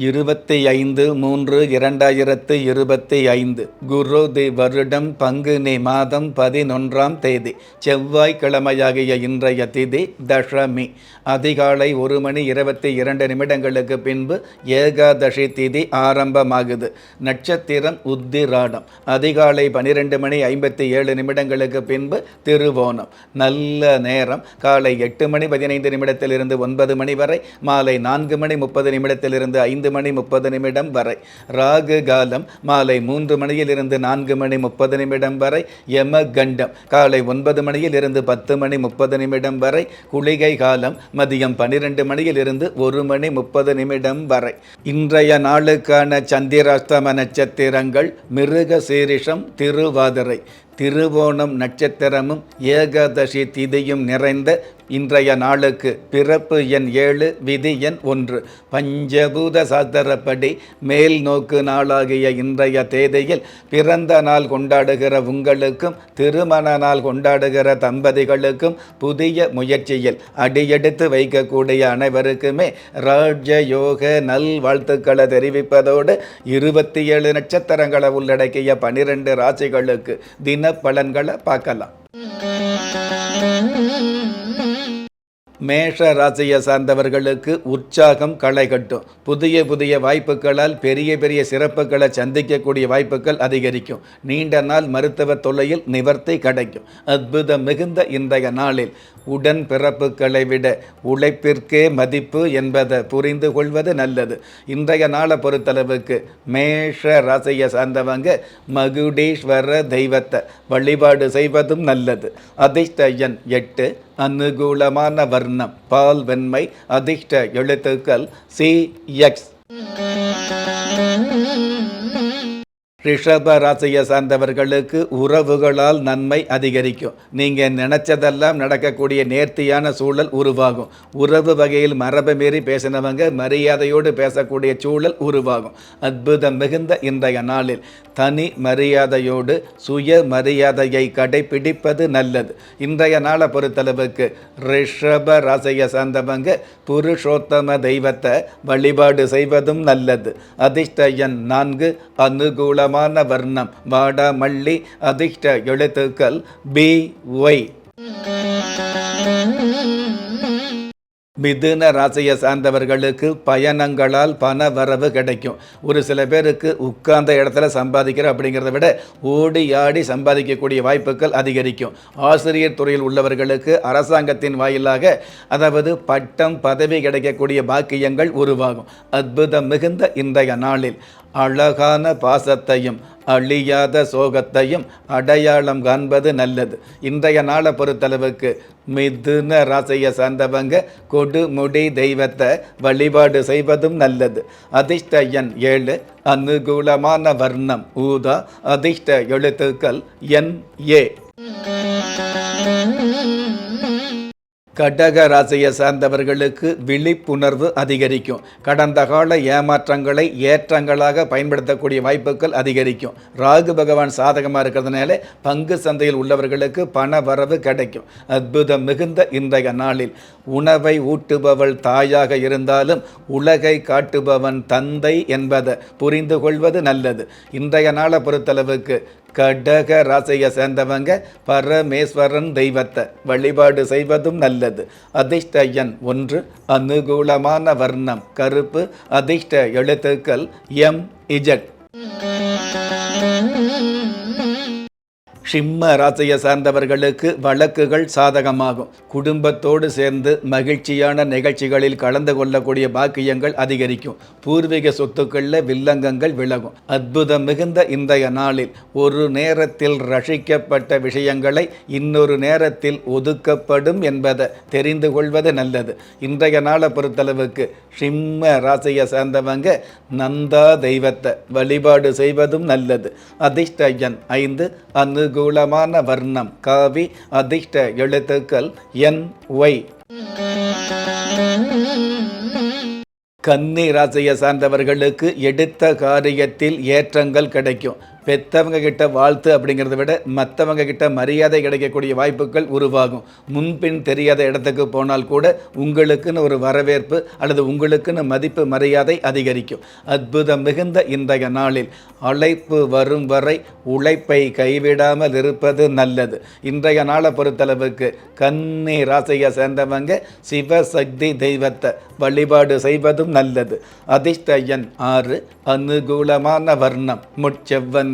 இருபத்தி ஐந்து மூன்று இரண்டாயிரத்து இருபத்தி ஐந்து குரு தி வருடம் பங்குனி மாதம் பதினொன்றாம் தேதி. செவ்வாய்க்கிழமையாகிய இன்றைய திதி தசமி. அதிகாலை ஒரு மணி இருபத்தி இரண்டு நிமிடங்களுக்கு பின்பு ஏகாதசி திதி ஆரம்பமாகுது. நட்சத்திரம் உத்திராடம். அதிகாலை பனிரெண்டு மணி ஐம்பத்தி ஏழு நிமிடங்களுக்கு பின்பு திருவோணம். நல்ல நேரம். காலை எட்டு மணி பதினைந்து நிமிடத்திலிருந்து ஒன்பது மணி வரை. மாலை நான்கு மணி முப்பது நிமிடத்திலிருந்து ஐந்து மணி முப்பது நிமிடம் வரை. ராகு காலம் மாலை மூன்று மணியிலிருந்து நான்கு மணி முப்பது நிமிடம் வரை. யம கண்டம் காலை ஒன்பது மணியிலிருந்து பத்து மணி முப்பது நிமிடம் வரை. குளிகை காலம் மதியம் பன்னிரெண்டு மணியிலிருந்து ஒரு மணி முப்பது நிமிடம் வரை. இன்றைய நாளுக்கான சந்திராஷ்டம நட்சத்திரங்கள் மிருக சீரிஷம் திருவாதிரை. திருவோணம் நட்சத்திரமும் ஏகாதசி திதியும் நிறைந்த இன்றைய நாளுக்கு பிறப்பு எண் ஏழு விதி எண் ஒன்று. பஞ்சபூத சாஸ்திரப்படி மேல் நோக்கு நாளாகிய இன்றைய தேதியில் பிறந்த நாள் கொண்டாடுகிற உங்களுக்கும் திருமண நாள் கொண்டாடுகிற தம்பதிகளுக்கும் புதிய முயற்சியில் அடியெடுத்து வைக்கக்கூடிய அனைவருக்குமே ராஜயோக நல் வாழ்த்துக்களை தெரிவிப்பதோடு இருபத்தி ஏழு நட்சத்திரங்களை உள்ளடக்கிய பனிரெண்டு ராசிகளுக்கு தின பலன்களை பார்க்கலாம். மேஷ ராசியை சார்ந்தவர்களுக்கு உற்சாகம் களை கட்டும். புதிய புதிய வாய்ப்புகளால் பெரிய பெரிய சிறப்புகளை சந்திக்கக்கூடிய வாய்ப்புகள் அதிகரிக்கும். நீண்ட நாள் மருத்துவ தொல்லையில் நிவர்த்தி கிடைக்கும். அற்புதம் மிகுந்த இன்றைய நாளில் உடன் பிறப்புகளை விட உழைப்பிற்கே மதிப்பு என்பதை புரிந்து கொள்வது நல்லது. இன்றைய நாளை பொறுத்தளவுக்கு மேஷ ராசியை சார்ந்தவங்க மகுடீஸ்வர தெய்வத்தை வழிபாடு செய்வதும் நல்லது. அதிர்ஷ்ட எண் எட்டு அனுகூலமான வர்ணம். பால் வெண்மை அதிர்ஷ்ட எழுத்துக்கள் சி எக்ஸ் ரிஷப ராசியை சார்ந்தவர்களுக்கு உறவுகளால் நன்மை அதிகரிக்கும். நீங்கள் நினச்சதெல்லாம் நடக்கக்கூடிய நேர்த்தியான சூழல் உருவாகும். உறவு வகையில் மரபு மீறி பேசினவங்க மரியாதையோடு பேசக்கூடிய சூழல் உருவாகும். அற்புதம் மிகுந்த இன்றைய நாளில் தனி மரியாதையோடு சுய மரியாதையை கடைபிடிப்பது நல்லது. இன்றைய நாளை பொறுத்தளவுக்கு ரிஷப ராசியை சார்ந்தவங்க புருஷோத்தம தெய்வத்தை வழிபாடு செய்வதும் நல்லது. அதிர்ஷ்ட எண் நான்கு அனுகூலமான வர்ணம் வாடாமல்லி அதிர்ஷ்ட எழுத்துக்கள் பி ஒய் மிதுன ராசியை சார்ந்தவர்களுக்கு பயணங்களால் பண வரவு கிடைக்கும். ஒரு சில பேருக்கு உட்கார்ந்த இடத்துல சம்பாதிக்கிற அப்படிங்கிறத விட ஓடி ஆடி சம்பாதிக்கக்கூடிய வாய்ப்புகள் அதிகரிக்கும். ஆசிரியர் துறையில் உள்ளவர்களுக்கு அரசாங்கத்தின் வாயிலாக அதாவது பட்டம் பதவி கிடைக்கக்கூடிய பாக்கியங்கள் உருவாகும். அற்புதம் மிகுந்த இன்றைய நாளில். அழகான பாசத்தையும் அழியாத சோகத்தையும் அடையாளம் காண்பது நல்லது. இன்றைய நாளை பொறுத்தளவுக்கு மிதுன ராசியை சார்ந்தவங்க கொடுமுடி தெய்வத்தை வழிபாடு செய்வதும் நல்லது. அதிர்ஷ்ட எண் ஏழு அனுகூலமான வர்ணம் ஊதா அதிர்ஷ்ட எழுத்துக்கள் என் ஏ. கடக ராசியை சார்ந்தவர்களுக்கு விழிப்புணர்வு அதிகரிக்கும். கடந்த கால ஏமாற்றங்களை ஏற்றங்களாக பயன்படுத்தக்கூடிய வாய்ப்புகள் அதிகரிக்கும். ராகு பகவான் சாதகமாக இருக்கிறதுனால பங்கு சந்தையில் உள்ளவர்களுக்கு பண வரவு கிடைக்கும். அற்புதம் மிகுந்த இன்றைய நாளில். உணவை ஊட்டுபவள் தாயாக இருந்தாலும் உலகை காட்டுபவன் தந்தை என்பதை புரிந்து கொள்வது நல்லது. இன்றைய நாளை பொறுத்தளவுக்கு கடக ராசியை சேர்ந்தவங்க பரமேஸ்வரன் தெய்வத்தை வழிபாடு செய்வதும் நல்லது. அதிர்ஷ்ட எண் ஒன்று அனுகூலமான வர்ணம் கருப்பு அதிர்ஷ்ட எழுத்துக்கள் எம் இஜட் சிம்ம ராசியை சார்ந்தவர்களுக்கு வழக்குகள் சாதகமாகும். குடும்பத்தோடு சேர்ந்து மகிழ்ச்சியான நிகழ்ச்சிகளில் கலந்து கொள்ளக்கூடிய பாக்கியங்கள் அதிகரிக்கும். பூர்வீக சொத்துக்களில் வில்லங்கங்கள் விலகும். அற்புதம் மிகுந்த இன்றைய நாளில் ஒரு நேரத்தில் ரசிக்கப்பட்ட விஷயங்களை இன்னொரு நேரத்தில் ஒதுக்கப்படும் என்பதை தெரிந்து கொள்வது நல்லது. இன்றைய நாளை பொறுத்தளவுக்கு சிம்ம ராசியை சேர்ந்தவங்க நந்தா தெய்வத்தை வழிபாடு செய்வதும் நல்லது. அதிர்ஷ்ட எண் ஐந்து அனுகூலமான வர்ணம். காவி அதிர்ஷ்ட எழுத்துக்கள் என் ஒய். கன்னி ராசியை சார்ந்தவர்களுக்கு எடுத்த காரியத்தில் ஏற்றங்கள் கிடைக்கும். பெத்தவங்க கிட்ட வாழ்த்து அப்படிங்கிறத விட மற்றவங்க கிட்ட மரியாதை கிடைக்கக்கூடிய வாய்ப்புகள் உருவாகும். முன்பின் தெரியாத இடத்துக்கு போனால் கூட உங்களுக்குன்னு ஒரு வரவேற்பு அல்லது உங்களுக்குன்னு மதிப்பு மரியாதை அதிகரிக்கும். அற்புதம் மிகுந்த இன்றைய நாளில் அழைப்பு வரும் வரை உழைப்பை கைவிடாமல் இருப்பது நல்லது. இன்றைய நாளை பொறுத்தளவுக்கு கன்னி ராசியை சேர்ந்தவங்க சிவசக்தி தெய்வத்தை வழிபாடு செய்வதும் நல்லது. அதிர்ஷ்ட எண் ஆறு அனுகூலமான வர்ணம்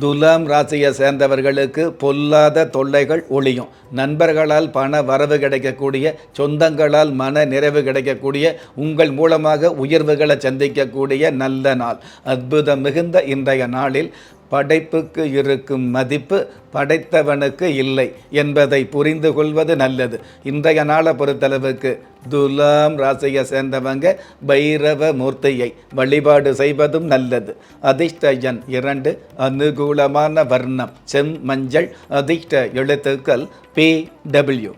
துலாம் ராசியை சேர்ந்தவர்களுக்கு பொல்லாத தொல்லைகள் ஒளியும் நண்பர்களால் பண வரவு கிடைக்கக்கூடிய சொந்தங்களால் மன நிறைவு கிடைக்கக்கூடிய உங்கள் மூலமாக உயர்வுகளை சந்திக்கக்கூடிய நல்ல நாள். அற்புதம் மிகுந்த இன்றைய நாளில் படைப்புக்கு இருக்கும் மதிப்பு படைத்தவனுக்கு இல்லை என்பதை புரிந்து கொள்வது நல்லது. இன்றைய நாளை பொறுத்தளவுக்கு துலாம் ராசியை சேர்ந்தவங்க பைரவ மூர்த்தியை வழிபாடு செய்வதும் நல்லது. அதிர்ஷ்டஜன் இரண்டு அனுகூலமான வர்ணம் செம் மஞ்சள் அதிர்ஷ்ட எழுத்துக்கள் பி டபிள்யூ.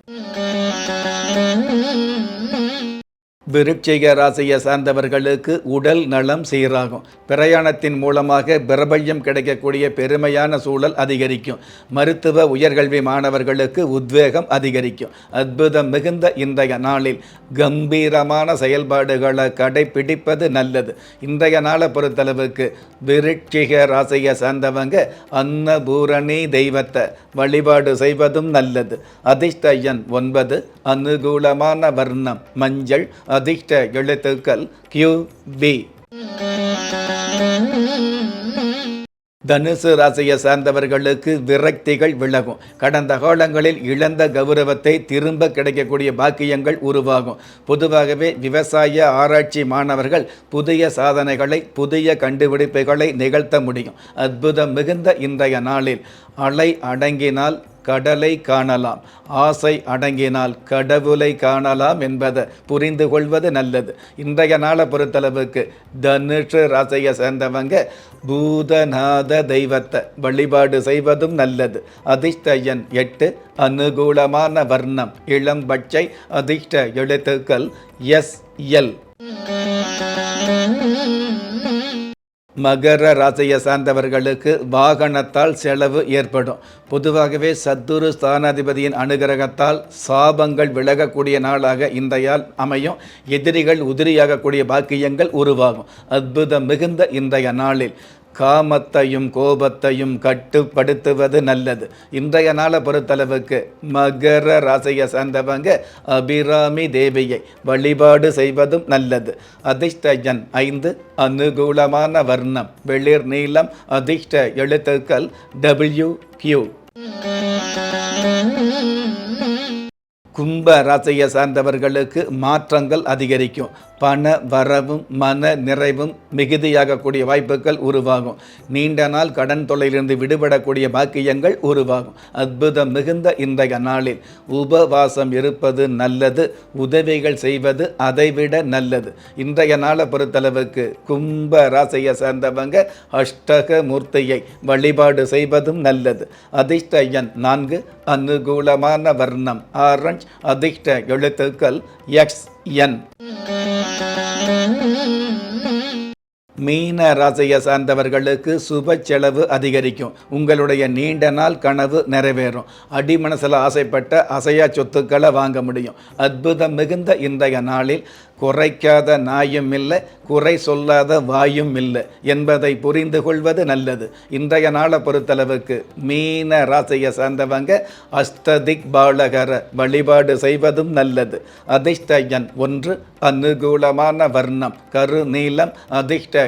விருட்சிக ராசியை சார்ந்தவர்களுக்கு உடல் நலம் சீராகும். பிரயாணத்தின் மூலமாக பிரபல்யம் கிடைக்கக்கூடிய பெருமையான சூழல் அதிகரிக்கும். மருத்துவ உயர்கல்வி மாணவர்களுக்கு உத்வேகம் அதிகரிக்கும். அற்புதம் மிகுந்த இன்றைய நாளில் கம்பீரமான செயல்பாடுகளை கடைபிடிப்பது நல்லது. இன்றைய நாளை பொறுத்தளவுக்கு விருட்சிக ராசியை சார்ந்தவங்க அன்னபூரணி தெய்வத்தை வழிபாடு செய்வதும் நல்லது. அதிர்ஷ்ட எண் ஒன்பது அனுகூலமான வர்ணம் மஞ்சள் அதிர்ஷ்ட எழுத்துக்கள் கியூ பி தனுசு ராசியை சார்ந்தவர்களுக்கு விரக்திகள் விலகும். கடந்த காலங்களில் இழந்த கௌரவத்தை திரும்ப கிடைக்கக்கூடிய பாக்கியங்கள் உருவாகும். பொதுவாகவே விவசாய ஆராய்ச்சி மாணவர்கள் புதிய சாதனைகளை புதிய கண்டுபிடிப்புகளை நிகழ்த்த முடியும். அற்புதம் மிகுந்த இன்றைய நாளில். அலை அடங்கினால் கடலை காணலாம். ஆசை அடங்கினால் கடவுளை காணலாம் என்பதை புரிந்து கொள்வது நல்லது. இன்றைய நாளை பொறுத்தளவுக்கு தனுஷ ராசியை சேர்ந்தவங்க பூதநாத தெய்வத்தை வழிபாடு செய்வதும் நல்லது. அதிர்ஷ்டயன் எட்டு அனுகூலமான வர்ணம் இளம்பச்சை அதிர்ஷ்ட எழுத்துக்கள் எஸ் எல். மகர ராசியை சார்ந்தவர்களுக்கு வாகனத்தால் செலவு ஏற்படும். பொதுவாகவே சத்துரு ஸ்தானாதிபதியின் அனுகிரகத்தால் சாபங்கள் விலகக்கூடிய நாளாக இன்றையால் அமையும். எதிரிகள் உதிரியாகக்கூடிய பாக்கியங்கள் உருவாகும். அற்புதம் மிகுந்த இன்றைய நாளில். காமத்தையும் கோபத்தையும் கட்டுப்படுத்துவது நல்லது. இன்றைய நாளை பொறுத்தளவுக்கு மகர ராசியை சார்ந்தவங்க அபிராமி தேவியை வழிபாடு செய்வதும் நல்லது. அதிர்ஷ்டஜன் ஐந்து அனுகூலமான வர்ணம். வெளிர் நீளம் அதிர்ஷ்ட எழுத்துக்கள் டபிள்யூ கியூ கும்ப ராசியை சார்ந்தவர்களுக்கு மாற்றங்கள் அதிகரிக்கும். பண வரவும் மன நிறைவும் மிகுதியாகக்கூடிய வாய்ப்புகள் உருவாகும். நீண்ட நாள் கடன் தொல்லையிலிருந்து விடுபடக்கூடிய பாக்கியங்கள் உருவாகும். அற்புதம் மிகுந்த இன்றைய நாளில் உபவாசம் இருப்பது நல்லது உதவிகள் செய்வது அதைவிட நல்லது. இன்றைய நாளை பொறுத்தளவுக்கு கும்ப ராசியை சார்ந்தவங்க அஷ்டக மூர்த்தியை வழிபாடு செய்வதும் நல்லது. அதிர்ஷ்ட எண் நான்கு அனுகூலமான வர்ணம். ஆரஞ்ச் அதிர்ஷ்ட எழுத்துக்கள் எக்ஸ். என். மீன ராசியை சார்ந்தவர்களுக்கு சுப செலவு அதிகரிக்கும். உங்களுடைய நீண்ட நாள் கனவு நிறைவேறும். அடிமனசில் ஆசைப்பட்ட அசையா சொத்துக்களை வாங்க முடியும். அற்புதம் மிகுந்த இன்றைய நாளில் குறைக்காத நாயும் இல்லை குறை சொல்லாத வாயும் இல்லை என்பதை புரிந்து கொள்வது நல்லது. இன்றைய நாளை பொறுத்தளவுக்கு மீன ராசியை சார்ந்தவங்க அஸ்ததிக் பாலகர வழிபாடு செய்வதும் நல்லது. அதிர்ஷ்ட எண் ஒன்று அனுகூலமான வர்ணம் கருநீளம் அதிர்ஷ்ட